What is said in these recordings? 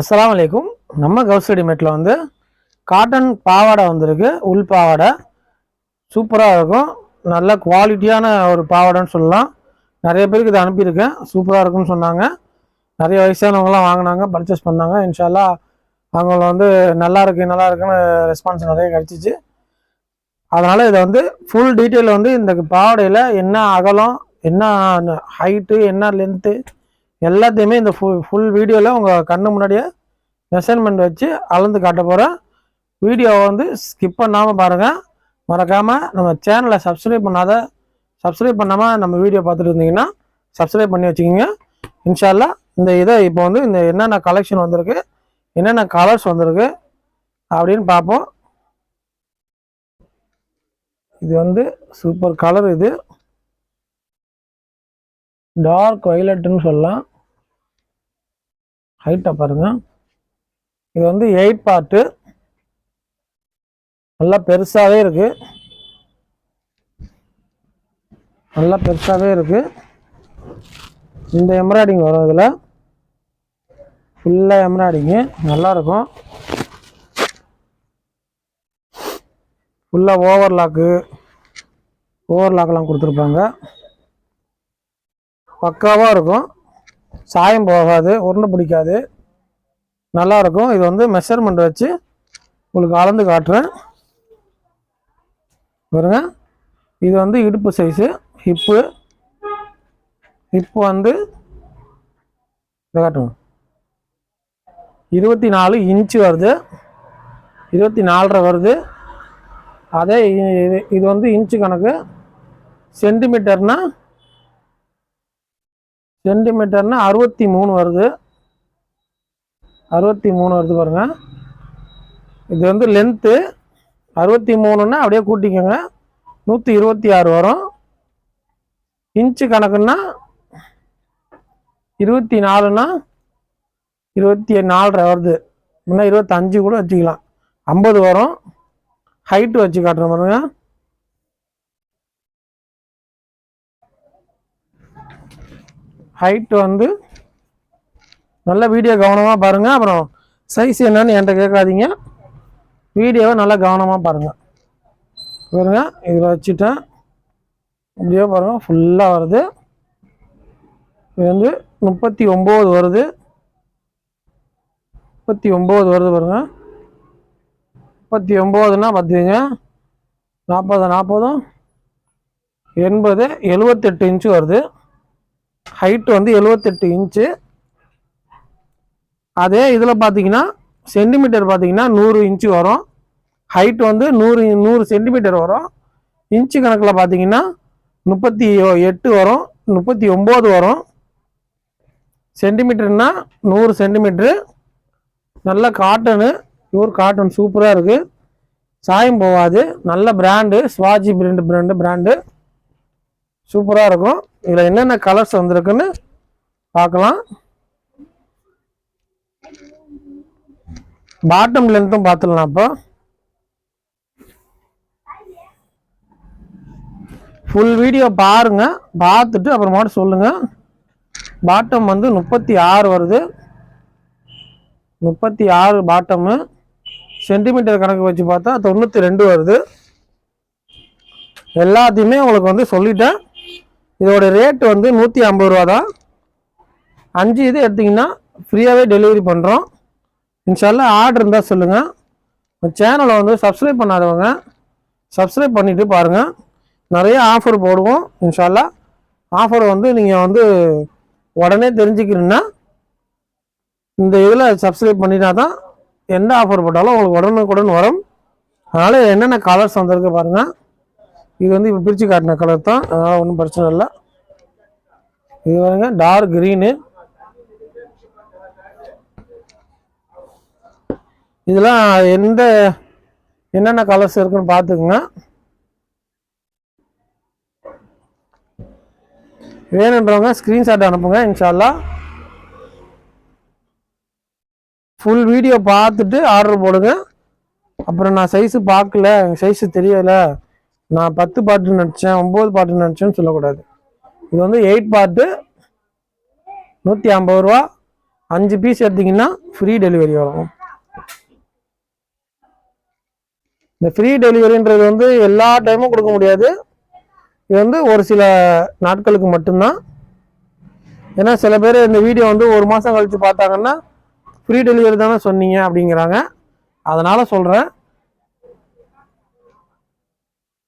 அஸ்லாம் வலைக்கும் நம்ம கவுஸ் ரெடிமேட்டில் வந்து காட்டன் பாவாடை வந்திருக்கு. உள் பாவாடை. சூப்பராக இருக்கும். நல்ல குவாலிட்டியான ஒரு பாவாடைன்னு சொல்லலாம். நிறைய பேருக்கு இதை அனுப்பியிருக்கேன். சூப்பராக இருக்குன்னு சொன்னாங்க. நிறைய வயசானவங்களாம் வாங்கினாங்க பர்ச்சேஸ் பண்ணாங்க. இன்ஷால்லா அவங்கள வந்து நல்லா இருக்கு நல்லா இருக்குன்னு ரெஸ்பான்ஸ் நிறைய கிடச்சிச்சு. அதனால் இதை வந்து ஃபுல் டீட்டெயில் வந்து இந்த பாவாடையில் என்ன அகலம் என்ன ஹைட்டு என்ன லென்த்து எல்லாத்தையுமே இந்த ஃபுல் ஃபுல் வீடியோவில் உங்கள் கண்ணு முன்னாடியே மெஷர்மெண்ட் வச்சு அளந்து காட்ட போகிறேன் வீடியோவை வந்து ஸ்கிப் பண்ணாமல் பாருங்கள் மறக்காமல் நம்ம சேனலை சப்ஸ்கிரைப் பண்ணாத சப்ஸ்கிரைப் பண்ணாமல் நம்ம வீடியோ பார்த்துட்டு இருந்தீங்கன்னா சப்ஸ்கிரைப் பண்ணி வச்சுக்கோங்க. இன்ஷால்லா இந்த இதை இப்போ வந்து இந்த என்னென்ன கலெக்ஷன் வந்திருக்கு என்னென்ன கலர்ஸ் வந்திருக்கு அப்படின்னு பார்ப்போம். இது வந்து சூப்பர் கலர் இது. டார்க் வைலட்டுன்னு சொல்லலாம். ஹைட்டாக பாருங்க. இது வந்து எயிட் பார்ட்டு நல்லா பெருசாகவே இருக்கு. நல்லா பெருசாகவே இருக்கு. இந்த எம்ப்ராய்டிங் வரும் இதில். ஃபுல்லாக எம்ப்ராய்டிங்கு நல்லா இருக்கும் ஃபுல்லாக ஓவர்லாக்கு ஓவர்லாக்கெல்லாம் கொடுத்துருப்பாங்க. பக்காவாக இருக்கும். சாயம் போகாது உருண்டை பிடிக்காது. நல்லா இருக்கும் இது வந்து மெஷர்மெண்ட் வச்சு உங்களுக்கு அளந்து காட்டுறேன். பாருங்க. இது வந்து இடுப்பு சைஸு ஹிப்பு ஹிப்பு வந்து இதை காட்டுங்க. இருபத்தி நாலு இன்ச்சு வருது. இருபத்தி நாலரை வருது. அதே இது இது வந்து இன்ச்சு கணக்கு. சென்டிமீட்டர்னால் சென்டிமீட்டர்னா அறுபத்தி மூணு வருது. அறுபத்தி மூணு வருது பாருங்க. இது வந்து லென்த்து அறுபத்தி மூணுன்னா அப்படியே கூட்டிக்கோங்க. நூற்றி இருபத்தி ஆறு வரும். இன்ச்சு கணக்குன்னா இருபத்தி நாலுன்னா இருபத்தி நாலரை வருது. இன்னும் இருபத்தஞ்சு கூட வச்சுக்கலாம். ஐம்பது வரும். ஹைட்டு வச்சு காட்டுறேன் பாருங்கள் ஹைட் வந்து நல்ல வீடியோ கவனமாக பாருங்கள் அப்புறம் சைஸ் என்னன்னு என்கிட்ட கேட்காதீங்க. வீடியோவை நல்லா கவனமாக பாருங்கள் பாருங்க இதில் வச்சுட்டேன். இப்படியே பாருங்கள் ஃபுல்லாக வருது. இது வந்து முப்பத்தி ஒம்பது வருது. முப்பத்தி ஒம்பது வருது பாருங்கள் முப்பத்தி ஒம்போதுன்னா பார்த்துங்க நாற்பது நாற்பதும் எண்பது எழுவத்தெட்டு இன்ச்சு வருது. ஹைட் வந்து எழுவத்தெட்டு இன்ச்சு. அதே இதில் பார்த்தீங்கன்னா சென்டிமீட்டர் பார்த்தீங்கன்னா நூறு இன்ச்சு வரும். ஹைட் வந்து நூறு நூறு சென்டிமீட்டர் வரும். இன்ச்சு கணக்கில் பார்த்தீங்கன்னா முப்பத்தி எட்டு வரும் முப்பத்தி ஒம்பது வரும். சென்டிமீட்டர்னா நூறு சென்டிமீட்ரு நல்ல காட்டனு பியூர் காட்டன் சூப்பராக இருக்குது சாயம் போகாது. நல்ல பிராண்டு ஸ்வாஜி பிராண்டு பிராண்டு பிராண்டு சூப்பராக இருக்கும். இதில் என்னென்ன கலர்ஸ் வந்திருக்குன்னு பார்க்கலாம். பாட்டம் லென்த்தும் பார்த்துடலாம் அப்போ. ஃபுல் வீடியோ பாருங்க. பார்த்துட்டு அப்புறமாட்டு சொல்லுங்க. பாட்டம் வந்து முப்பத்தி ஆறு வருது. முப்பத்தி ஆறு பாட்டமு சென்டிமீட்டர் கணக்கு வச்சு பார்த்தா தொண்ணூற்றி ரெண்டு வருது. எல்லாத்தையுமே உங்களுக்கு வந்து சொல்லிட்டேன். இதோட ரேட் வந்து நூற்றி ஐம்பது ரூபா தான் அஞ்சு இது எடுத்திங்கன்னா ஃப்ரீயாகவே டெலிவரி பண்ணுறோம் இன்ஷால்லாம் ஆர்டர் இருந்தால் சொல்லுங்கள் சேனலை வந்து சப்ஸ்கிரைப் பண்ணாதவங்க சப்ஸ்கிரைப் பண்ணிவிட்டு பாருங்கள் நிறைய ஆஃபர் போடுவோம். இன்ஷால்லா ஆஃபர் வந்து நீங்கள் வந்து உடனே தெரிஞ்சுக்கிறீங்கன்னா இந்த இதில் சப்ஸ்கிரைப் பண்ணினா தான் எந்த ஆஃபர் போட்டாலும் உங்களுக்கு உடனுக்குடன் வரும். அதனால் என்னென்ன கலர்ஸ் வந்திருக்கு பாருங்கள் இது வந்து இப்போ பிரித்து காட்டின கலர் தான். அதனால் ஒன்றும் பிரச்சனை இல்லை. இது பாருங்க டார்க் க்ரீனு இதெல்லாம் எந்த என்னென்ன கலர்ஸ் இருக்குன்னு பார்த்துக்குங்க. வேணுன்றவங்க ஸ்க்ரீன்ஷாட் அனுப்புங்க இன்ஷால்லா ஃபுல் வீடியோ பார்த்துட்டு ஆர்டர் போடுங்க. அப்புறம் நான் சைஸு பார்க்கல எங்கள் சைஸு தெரியலை. நான் பத்து பாட்டு நடித்தேன் ஒம்பது பாட்டு நடித்தேன்னு சொல்லக்கூடாது. இது வந்து எயிட் பாட்டு நூற்றி ஐம்பது ரூபா அஞ்சு பீஸ் எடுத்தீங்கன்னா ஃப்ரீ டெலிவரி வரும். இந்த ஃப்ரீ டெலிவரின்றது வந்து எல்லா டைமும் கொடுக்க முடியாது. இது வந்து ஒரு சில நாட்களுக்கு மட்டும்தான். ஏன்னா சில பேர் இந்த வீடியோ வந்து ஒரு மாதம் கழித்து பார்த்தாங்கன்னா ஃப்ரீ டெலிவரி தானே சொன்னீங்க அப்படிங்கிறாங்க. அதனால் சொல்கிறேன்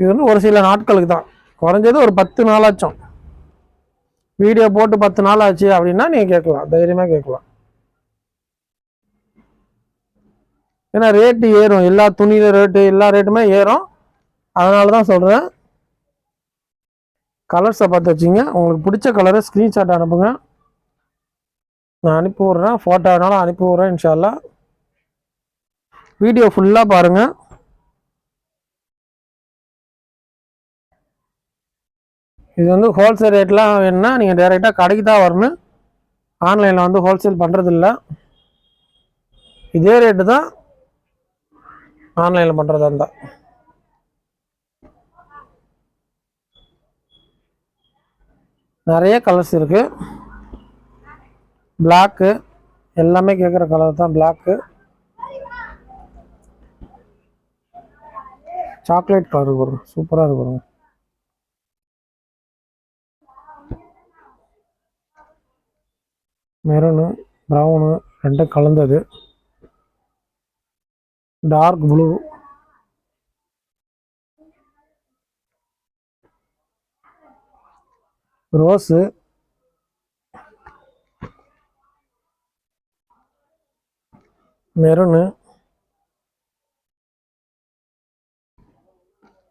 இது வந்து ஒரு சில நாட்களுக்கு தான். குறைஞ்சது ஒரு பத்து நாளாச்சும். வீடியோ போட்டு பத்து நாள் ஆச்சு அப்படின்னா நீங்கள் கேட்கலாம். தைரியமாக கேட்கலாம். ஏன்னா ரேட்டு ஏறும். எல்லா துணியில ரேட்டு எல்லா ரேட்டுமே ஏறும். அதனால தான் சொல்கிறேன் கலர்ஸை பார்த்து வச்சுங்க. உங்களுக்கு பிடிச்ச கலரை ஸ்க்ரீன்ஷாட் அனுப்புங்க. நான் அனுப்பி விட்றேன். ஃபோட்டோ வேணாலும் அனுப்பி விட்றேன் இன்ஷால்லா வீடியோ ஃபுல்லாக பாருங்கள் இது வந்து ஹோல்சேல் ரேட்லாம் வேணும்னா நீங்கள் டைரெக்டாக கடைக்கு தான் வரணும். ஆன்லைனில் வந்து ஹோல்சேல் பண்ணுறதில்ல இதே ரேட்டு தான் ஆன்லைனில் பண்ணுறதா இருந்தால் நிறைய கலர்ஸ் இருக்குது பிளாக்கு எல்லாமே கேட்குற கலர் தான் பிளாக்கு சாக்லேட் கலர் வரும் சூப்பராக இருக்கு மெரூனு ப்ரௌனு ரெண்டும் கலந்தது. Dark blue. Rose. Maroon.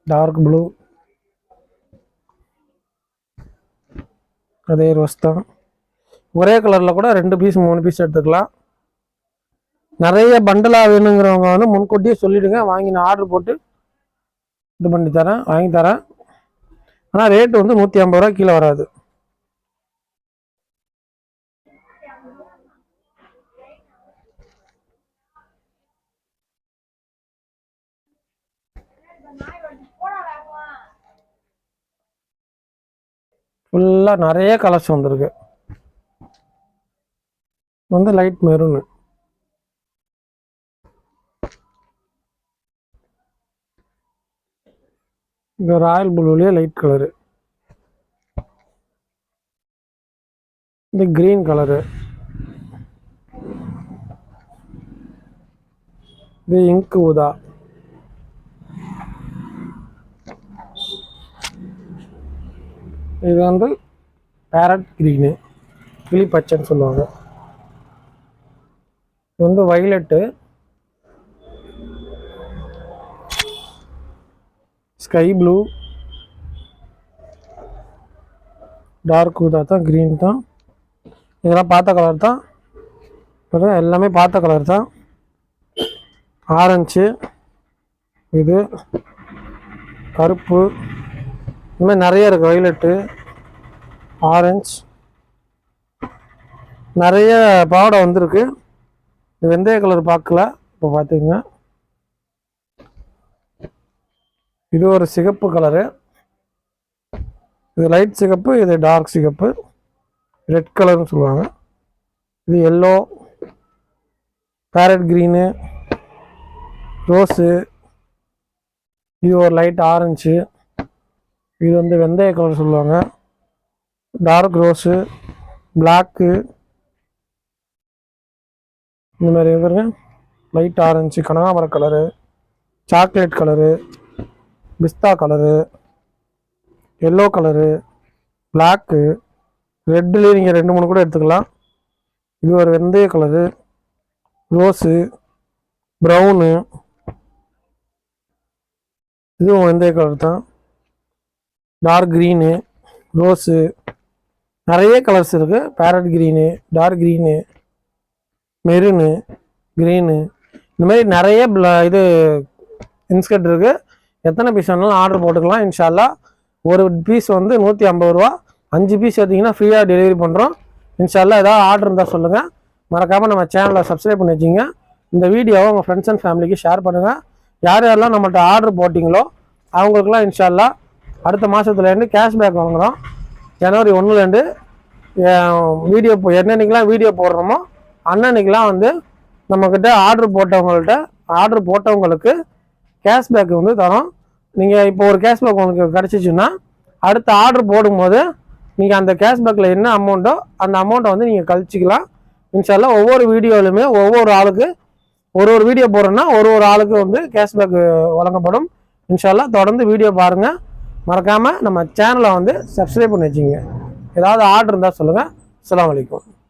Dark blue. அதே ரோஸ் தான். ஒரே கலரில் கூட ரெண்டு பீஸ் மூணு பீஸ் எடுத்துக்கலாம். நிறைய பண்டலாக வேணுங்கிறவங்க வந்து முன்கூட்டியே சொல்லிவிடுங்க வாங்கி நான் ஆர்டர் போட்டு இது பண்ணி தரேன் வாங்கி தரேன். ஆனால் ரேட்டு வந்து நூற்றி ஐம்பது ரூபா கீழே வராது. ஃபுல்லாக நிறைய கலர்ஸ் வந்திருக்கு. வந்து லைட் மெரூனு இந்த ராயல் ப்ளூலேயே லைட் கலரு இது கிரீன் கலரு இது இங்க் ஊதா. இது வந்து பேரட் க்ரீனு கிளி பச்சைன்னு சொல்லுவாங்க. இது வந்து வைலட்டு ஸ்கை ப்ளூ டார்க் இதாக தான் க்ரீன் தான். இதெல்லாம் பார்த்த கலர் தான். எல்லாமே பார்த்த கலர் தான். ஆரஞ்சு இது. கருப்பு. இந்த மாதிரி நிறைய இருக்குது வைலட்டு ஆரஞ்சு நிறைய பாவாடை வந்திருக்கு. இது வெந்தய கலர் பார்க்கல இப்போ பார்த்துங்க இது ஒரு சிகப்பு கலரு. இது லைட் சிகப்பு இது டார்க் சிகப்பு. ரெட் கலர்னு சொல்லுவாங்க. இது எல்லோ பேரட் க்ரீனு ரோஸு. இது ஒரு லைட் ஆரஞ்சு. இது வந்து வெந்தய கலர் சொல்லுவாங்க. Dark rose black. இந்த மாதிரி பாருங்க லைட் ஆரஞ்சு கனகாமர கலரு சாக்லேட் கலரு பிஸ்தா கலரு எல்லோ கலரு பிளாக்கு ரெட்டுலேயே நீங்கள் ரெண்டு மூணு கூட எடுத்துக்கலாம். இது ஒரு வெந்தய கலரு ரோஸு ப்ரௌனு இதுவும் வெந்தய கலர் தான். டார்க் க்ரீனு ரோஸு நிறைய கலர்ஸ் இருக்குது parrot green dark green maroon green இந்த மாதிரி நிறைய இது இன்ஸ்கர்ட் இருக்குது எத்தனை பீஸ் வேணாலும் ஆர்டர் போட்டுக்கலாம் இன்ஷால்லா ஒரு பீஸ் வந்து நூற்றி ஐம்பது ரூபா. அஞ்சு பீஸ் எடுத்தீங்கன்னா ஃப்ரீயாக டெலிவரி பண்ணுறோம் இன்ஷால்லா ஏதாவது ஆர்டர் இருந்தால் சொல்லுங்கள் மறக்காமல் நம்ம சேனலை சப்ஸ்கிரைப் பண்ணி வச்சிங்க. இந்த வீடியோவை உங்கள் ஃப்ரெண்ட்ஸ் அண்ட் ஃபேமிலிக்கு ஷேர் பண்ணுங்கள் யார் யாரெல்லாம் நம்மள்ட்ட ஆர்டர் போட்டிங்களோ அவங்களுக்குலாம் இன்ஷால்லா அடுத்த மாதத்துலேருந்து கேஷ்பேக் வாங்குகிறோம் ஜனவரி ஒன்றுலேருந்து வீடியோ என்னென்னைக்கெலாம் வீடியோ போடுறோமோ அண்ணனுக்கெலாம் வந்து நம்மக்கிட்ட ஆர்டர் போட்டவங்கள்ட்ட ஆர்டர் போட்டவங்களுக்கு கேஷ்பேக் வந்து தரோம். நீங்கள் இப்போ ஒரு கேஷ்பேக் உங்களுக்கு கிடச்சிச்சின்னா அடுத்த ஆர்டர் போடும்போது நீங்கள் அந்த கேஷ்பேக்கில் என்ன அமௌண்ட்டோ அந்த அமௌண்ட்டை வந்து நீங்கள் கழிச்சிக்கலாம். இன்ஷால்லா ஒவ்வொரு வீடியோலையுமே ஒவ்வொரு ஆளுக்கு ஒரு ஒரு வீடியோ போடுறோன்னா ஒரு ஒரு ஆளுக்கு வந்து கேஷ்பேக் வழங்கப்படும். இன்ஷால்லா தொடர்ந்து வீடியோ பாருங்கள் மறக்காமல் நம்ம சேனலை வந்து சப்ஸ்கிரைப் பண்ணி வச்சுங்க ஏதாவது ஆர்டர் இருந்தால் சொல்லுங்கள் அஸ்ஸலாமு வலைக்கம்